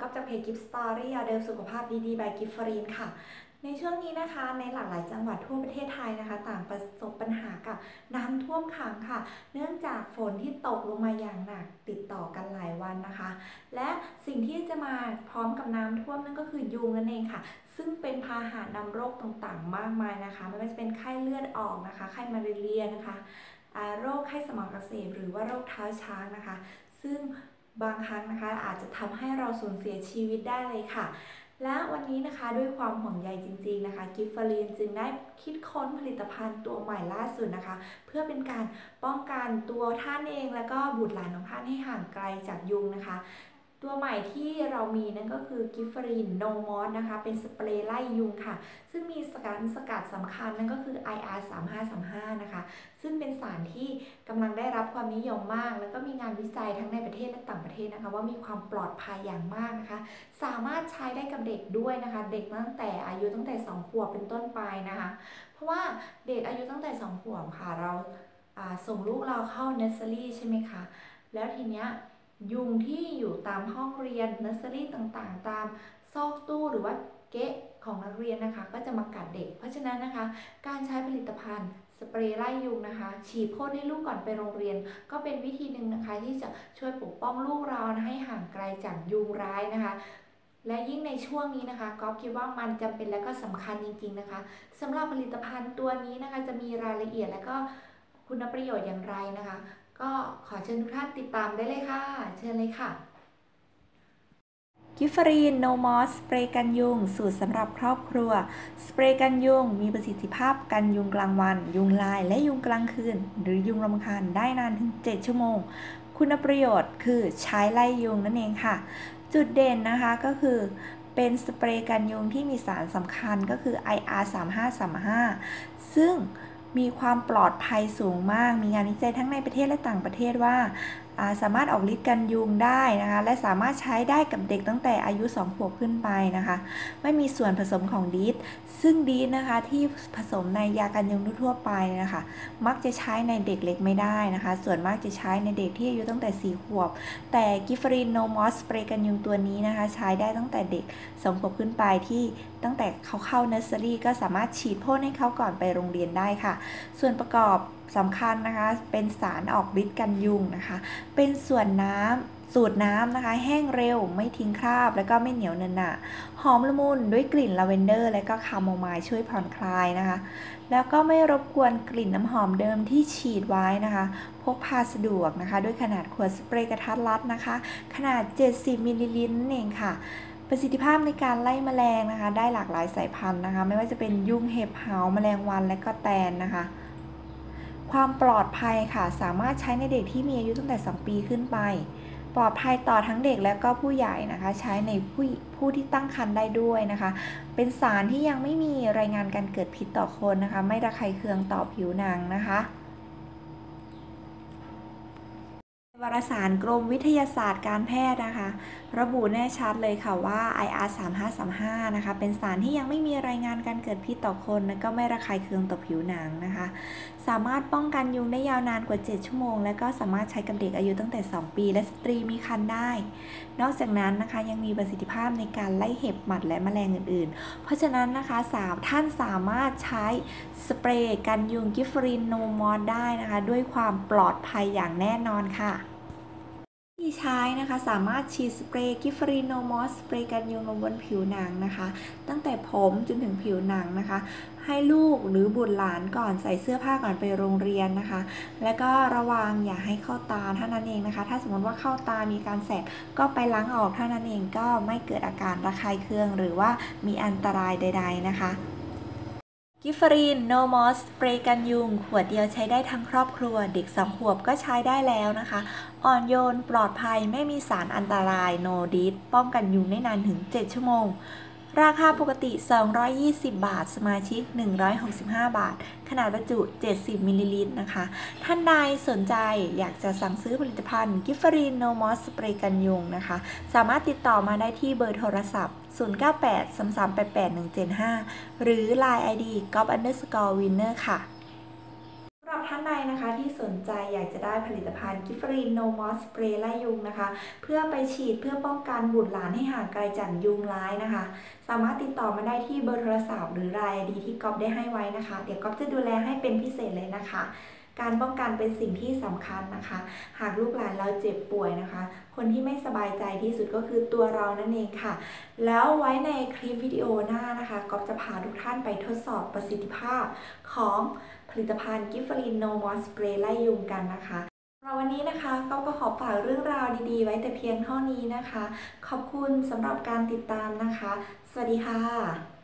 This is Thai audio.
ก็จากเพจกิฟต์สตอรี่เดิมสุขภาพดีๆบายกิฟฟรีนค่ะ ในช่วงนี้นะคะ ในหลากหลายจังหวัดทั่วประเทศไทยนะคะ ต่างประสบปัญหากับน้ำท่วมขังค่ะ เนื่องจากฝนที่ตกลงมาอย่างหนักติดต่อกันหลายวันนะคะ และสิ่งที่จะมาพร้อมกับน้ำท่วมนั่นก็คือยุงนั่นเองค่ะ ซึ่งเป็นพาหะนำโรคต่างๆ มากมายนะคะไม่ว่าจะเป็นไข้เลือดออกนะคะ ไข้มาเรียนะคะโรคไข้สมองอักเสบหรือว่าโรคเท้าช้างนะคะ ซึ่ง บางครั้งนะคะอาจจะทำให้เราสูญเสียชีวิตได้เลยค่ะ และวันนี้นะคะด้วยความห่วงใยจริง ๆนะคะกิฟฟารีนจึงได้คิดค้นผลิตภัณฑ์ตัวใหม่ล่าสุดนะคะ เพื่อเป็นการป้องกันตัวท่านเอง และก็บุตรหลานของท่านให้ห่างไกลจากยุงนะคะ ตัวใหม่ที่เรามีนั่นก็คือกิฟฟรีนโนมอสนะคะ เป็นสเปรย์ไล่ยุงค่ะ ซึ่งมีสารสกัดสำคัญนั่นก็คือ IR 3535นะคะ ซึ่งเป็นสารที่กำลังได้รับความนิยมมาก แล้วก็มีงานวิจัยทั้งในประเทศและต่างประเทศนะคะ ว่ามีความปลอดภัยอย่างมากนะคะ สามารถใช้ได้กับเด็กด้วยนะคะ เด็กตั้งแต่อายุตั้งแต่ 2 ขวบเป็นต้นไปนะคะ เพราะว่าเด็กอายุตั้งแต่ 2 ขวบค่ะ เราส่งลูกเราเข้าเนสเซอรี่ใช่ไหมคะ แล้วทีเนี้ย ยุงที่อยู่ตามห้องเรียนเนอร์เซอรี่ต่างๆ ตามซอกตู้หรือว่าเก๊ะของนักเรียนนะคะ ก็จะมากัดเด็ก เพราะฉะนั้นนะคะ การใช้ผลิตภัณฑ์สเปรย์ไล่ยุงนะคะ ฉีดพ่นให้ลูกก่อนไปโรงเรียน ก็เป็นวิธีหนึ่งนะคะ ที่จะช่วยปกป้องลูกเรานะให้ห่างไกลจากยุงร้ายนะคะ และยิ่งในช่วงนี้นะคะก๊อฟคิดว่ามันจำเป็นและก็สำคัญจริง ๆนะคะสำหรับผลิตภัณฑ์ตัวนี้นะคะ จะมีรายละเอียดและก็คุณประโยชน์อย่างไรนะคะ ก็ขอเชิญทุกท่านติดตามได้เลยค่ะ เชิญเลยค่ะกิฟฟรีนโนมอสสเปรย์กันยุง สูตรสำหรับครอบครัว สเปรย์กันยุง มีประสิทธิภาพกันยุงกลางวัน ยุงลายและยุงกลางคืน หรือยุงรำคาญได้นานถึง 7 ชั่วโมง คุณประโยชน์คือใช้ไล่ยุงนั่นเองค่ะ จุดเด่นนะคะก็คือเป็นสเปรย์กันยุงที่มีสารสำคัญก็คือ IR 3535ซึ่ง มีความปลอดภัยสูงมาก มีงานวิจัยทั้งในประเทศและต่างประเทศว่า สามารถออกฤทธิ์กันยุงได้นะคะ และสามารถใช้ได้กับเด็กตั้งแต่อายุ 2 ขวบขึ้นไปนะคะ ไม่มีส่วนผสมของดีทซึ่งดีทนะคะที่ผสมในยากันยุงทั่วไปนะคะ มักจะใช้ในเด็กเล็กไม่ได้นะคะ ส่วนมากจะใช้ในเด็กที่อายุตั้งแต่ 4 ขวบ แต่กิฟรินโนมอสสเปรย์กันยุงตัวนี้นะคะ ใช้ได้ตั้งแต่เด็ก 2 ขวบขึ้นไปที่ตั้งแต่เขาเข้าเนอร์เซอรี่ก็สามารถฉีดพ่นให้เขาก่อนไปโรงเรียนได้ค่ะ ส่วนประกอบ สำคัญนะคะ เป็นสารออกฤทธิ์กันยุงนะคะ เป็นส่วนน้ำสูตรน้ำนะคะ แห้งเร็วไม่ทิ้งคราบ แล้วก็ไม่เหนียวเนนหนะหอมละมุนด้วยกลิ่นลาเวนเดอร์ และก็คาโมไมล์ช่วยผ่อนคลายนะคะ แล้วก็ไม่รบกวนกลิ่นน้ำหอมเดิมที่ฉีดไว้นะคะ พกพาสะดวกนะคะ ด้วยขนาดขวดสเปรย์กระทัดรัดนะคะ ขนาด 70มิลลิลิตรนั่นเองค่ะ ประสิทธิภาพในการไล่แมลงนะคะ ได้หลากหลายสายพันธุ์นะคะ ไม่ว่าจะเป็นยุงเห็บเหาแมลงวันและก็แตนนะคะ ความปลอดภัยค่ะ สามารถใช้ในเด็กที่มีอายุตั้งแต่ 2 ปีขึ้นไป ปลอดภัยต่อทั้งเด็กและก็ผู้ใหญ่นะคะ ใช้ในผู้ผู้ที่ตั้งครรภ์ได้ด้วยนะคะ เป็นสารที่ยังไม่มีรายงานการเกิดพิษต่อคนนะคะ ไม่ระคายเคืองต่อผิวหนังนะคะ วารสารกรมวิทยาศาสตร์การแพทย์นะคะ ระบุแน่ชัดเลยค่ะว่า IR 3535นะคะ เป็นสารที่ยังไม่มีรายงานการเกิดพิษต่อคนและก็ไม่ระคายเคืองต่อผิวหนังนะคะ สามารถป้องกันยุงได้ยาวนานกว่า 7 ชั่วโมง และก็สามารถใช้กับเด็กอายุตั้งแต่ 2 ปี และสตรีมีครรภ์ได้ นอกจากนั้นนะคะยังมีประสิทธิภาพในการไล่เห็บหมัดและแมลงอื่น ๆ เพราะฉะนั้นนะคะสาวท่านสามารถใช้สเปรย์กันยุงกิฟรินโนมอสได้นะคะ ด้วยความปลอดภัยอย่างแน่นอนค่ะ ที่ใช้นะคะ สามารถฉีดสเปรย์กิฟฟรีโนมอสสเปรย์กันยุงลงบนผิวหนังนะคะ ตั้งแต่ผมจนถึงผิวหนังนะคะ ให้ลูกหรือบุตรหลานก่อนใส่เสื้อผ้าก่อนไปโรงเรียนนะคะ แล้วก็ระวังอย่าให้เข้าตาเท่านั้นเองนะคะ ถ้าสมมติว่าเข้าตามีการแสบก็ไปล้างออกเท่านั้นเองก็ไม่เกิดอาการระคายเคือง หรือว่ามีอันตรายใด ๆนะคะ กิฟรีนโนมอสสเปรย์กันยุง ขวดเดียวใช้ได้ทั้งครอบครัว เด็กสองขวบก็ใช้ได้แล้วนะคะ อ่อนโยนปลอดภัยไม่มีสารอันตรายโนดิสป้องกันยุงได้นานถึง 7 ชั่วโมง ราคาปกติ 220 บาท สมาชิก 165 บาท ขนาดบรรจุ 70 มิลลิลิตรนะคะ ท่านใดสนใจอยากจะสั่งซื้อผลิตภัณฑ์ กิฟฟรีนโนมอสสเปรย์กันยุงนะคะ สามารถติดต่อมาได้ที่เบอร์โทรศัพท์ 098 3388 175 หรือ Line ID g o p underscore winner ค่ะสำหรับท่า นใดนะคะที่สนใจอยากจะได้ผลิตภัณฑ์กิฟฟรีนโนมอสสเปรย์ไล่ยุงนะคะ เพื่อไปฉีดเพื่อป้องกันบุตรหลานให้ห่างไกลจากยุงร้ายนะคะ สามารถติดต่อมาได้ที่เบอร์โทรศัพท์หรือรายดีที่ก๊อฟได้ให้ไว้นะคะ เดี๋ยวก๊อฟจะดูแลให้เป็นพิเศษเลยนะคะ การป้องกันเป็นสิ่งที่สำคัญนะคะ หากลูกหลานเราเจ็บป่วยนะคะ คนที่ไม่สบายใจที่สุดก็คือตัวเรานั่นเองค่ะ แล้วไว้ในคลิปวิดีโอหน้านะคะก๊อฟจะพาทุกท่านไปทดสอบประสิทธิภาพของผลิตภัณฑ์กิฟฟลินโนมอสเปรย์ไล่ยุงกันนะคะเราวันนี้นะคะก๊อฟก็ขอฝากเรื่องราวดีๆ ไว้แต่เพียงเท่านี้นะคะ ขอบคุณสำหรับการติดตามนะคะ สวัสดีค่ะ